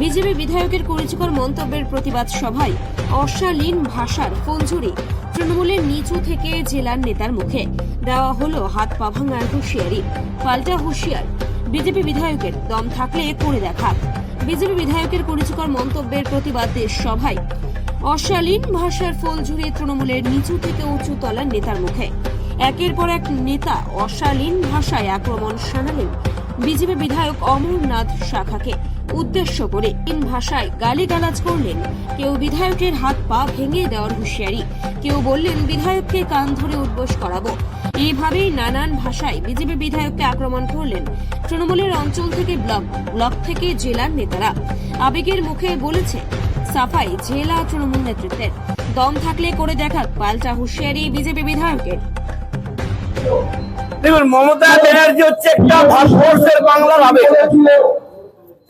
BJP বিধায়কের কুরুচিকর মন্তব্যের প্রতিবাদ সভায় অশালীন ভাষার ফঞ্জুরি তৃণমূলের নিচু থেকে জেলার নেতার মুখে। দেওয়া হলো হাত পা ভাঙার হুঁশিয়ারি। পাল্টা হুঁশিয়ার। বিজেপি বিধায়কের দম থাকলে করে দেখা বিজেপি বিধায়কের কুরুচিকর মন্তব্যের প্রতিবাদে সভায়। অশালীন ভাষার ফুলঝুরি তৃণমূলের নিচু থেকে উঁচু তলার নেতার মুখে। একের পর এক নেতা অশালীন ভাষায় আক্রমণ শানালেন বিজেপি বিধায়ক অমরনাথ শাখাকে। উদ্দেশ্য করে ইন ভাষায় গালিগালাজ করলেন। কেউ বিধায়কের হাত পা ভেঙে দেওয়ার হুঁশিয়ারি, কেউ বললেন, বিধায়ককে কান ধরে উদ্বোস করাবো। এইভাবেই নানান ভাষায় বিজেপি বিধায়ককে আক্রমণ করলেন তৃণমূলের অঞ্চল থেকে ব্লক ব্লক থেকে জেলার নেতারা। আবেগের মুখে বলেছে, সাফাই জেলা তৃণমূল নেতৃত্বের। দম থাকলে করে দেখাক, পাল্টা হুঁশিয়ারি বিজেপি বিধায়কের। দেখুন, মমতা ব্যানার্জি হচ্ছে একটা ভারতবর্ষের বাংলার আবেগ।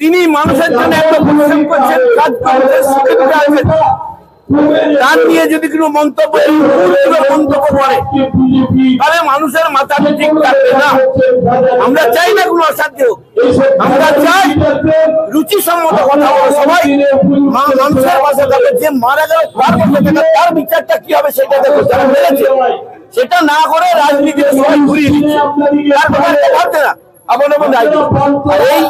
তিনি মানুষের জন্য একটা পরিশ্রম করছেন, কাজ করছেন, সুখে দুঃখে তার নিয়ে যদি কোনো মন্তব্য মন্তব্য করে, তাহলে মানুষের মাথা ঠিক থাকবে না। আমরা চাই না কোনো অসাধ্য। আমরা চাই রুচি সম্মত কথা বলে। সবাই মানুষের পাশে থাকবে যে মারা গেল, তার পাশে থাকবে তার বিচারটা কি হবে সেটা দেখো, যারা মেরেছে, সেটা না করে রাজনীতির সবাই ঘুরিয়ে দিচ্ছে। তার ব্যাপারটা ভাবছে না। আপন আপন আর এই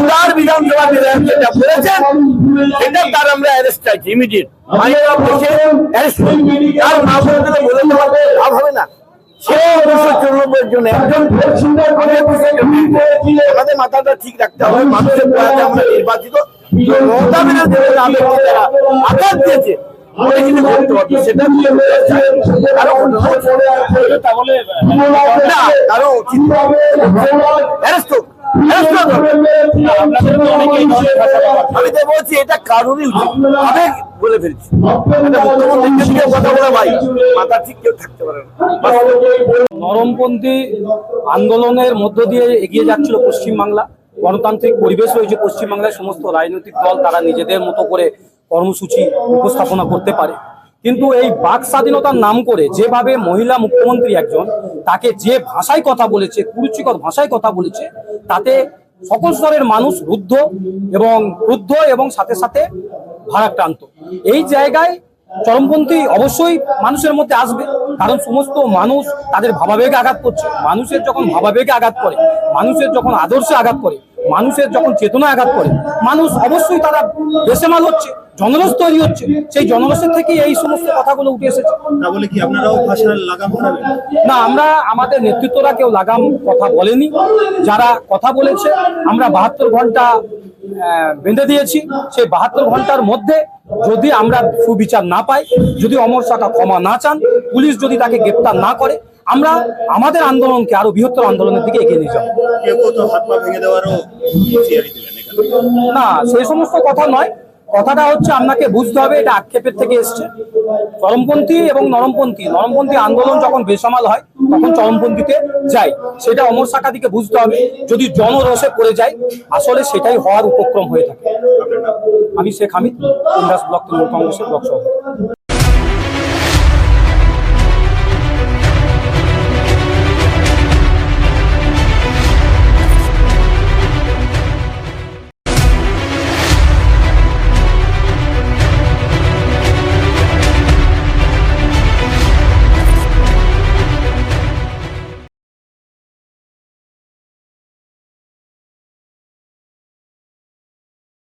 উদার বিধানসভা বিধায়ক যেটা বলেছেন সেটা তার আমরা অ্যারেস্ট চাইছি ইমিডিয়েট আইন দেশে অ্যারেস্ট তার না বলে বলে লাভ হবে না। সে উনিশশো চুরানব্বই জন্য একজন আমাদের মাথাটা ঠিক রাখতে হবে। মানুষের প্রয়াসে আমরা নির্বাচিত। মমতা ব্যানার্জি আঘাত দিয়েছে? আমি তো বলছি এটা কারোরই উচিত। আবেগ বলে ফেলছি। কথা বলে ভাই মাথা ঠিক কেউ থাকতে পারে না। নরমপন্থী আন্দোলনের মধ্য দিয়ে এগিয়ে যাচ্ছিল পশ্চিমবাংলা। গণতান্ত্রিক পরিবেশ রয়েছে পশ্চিমবাংলায় সমস্ত রাজনৈতিক দল তারা নিজেদের মতো করে কর্মসূচি উপস্থাপনা করতে পারে। কিন্তু এই বাক স্বাধীনতার নাম করে যেভাবে মহিলা মুখ্যমন্ত্রী একজন তাকে যে ভাষায় কথা বলেছে, কুরুচিকর ভাষায় কথা বলেছে, তাতে সকল স্তরের মানুষ রুদ্ধ এবং ক্রুদ্ধ এবং সাথে সাথে ভারাক্রান্ত। এই জায়গায় চরমপন্থী অবশ্যই মানুষের মধ্যে আসবে, কারণ সমস্ত মানুষ তাদের ভাবাবেগে আঘাত করছে। মানুষের যখন ভাবাবেগে আঘাত করে, মানুষের যখন আদর্শে আঘাত করে, মানুষের যখন চেতনা আঘাত করে, মানুষ অবশ্যই তারা বেসেমাল হচ্ছে। জনরস তৈরি হচ্ছে। সেই জনরসের থেকে এই সমস্ত কথাগুলো উঠে এসেছে। তা বলে কি আপনারাও ভাষার লাগাম না আমরা আমাদের নেতৃত্বরা কেউ লাগাম কথা বলেনি। যারা কথা বলেছে আমরা বাহাত্তর ঘণ্টা বেঁধে দিয়েছি। সেই বাহাত্তর ঘণ্টার মধ্যে যদি আমরা সুবিচার না পাই যদি অমর শাখা ক্ষমা না চান পুলিশ যদি তাকে গ্রেপ্তার না করে আমরা আমাদের আন্দোলনকে আরও বৃহত্তর আন্দোলনের দিকে এগিয়ে নিয়ে যাব। না সেই সমস্ত কথা নয়। কথাটা হচ্ছে আপনাকে বুঝতে হবে, এটা আক্ষেপের থেকে এসছে। চরমপন্থী এবং নরমপন্থী নরমপন্থী আন্দোলন যখন বেসামাল হয়, তখন চরমপন্থীতে যায়। সেটা অমর শাখা দিকে বুঝতে হবে, যদি জনরসে পড়ে যায়, আসলে সেটাই হওয়ার উপক্রম হয়ে থাকে। আমি শেখ হামিদ, ইন্দাস ব্লক তৃণমূল কংগ্রেসের ব্লক সভাপতি।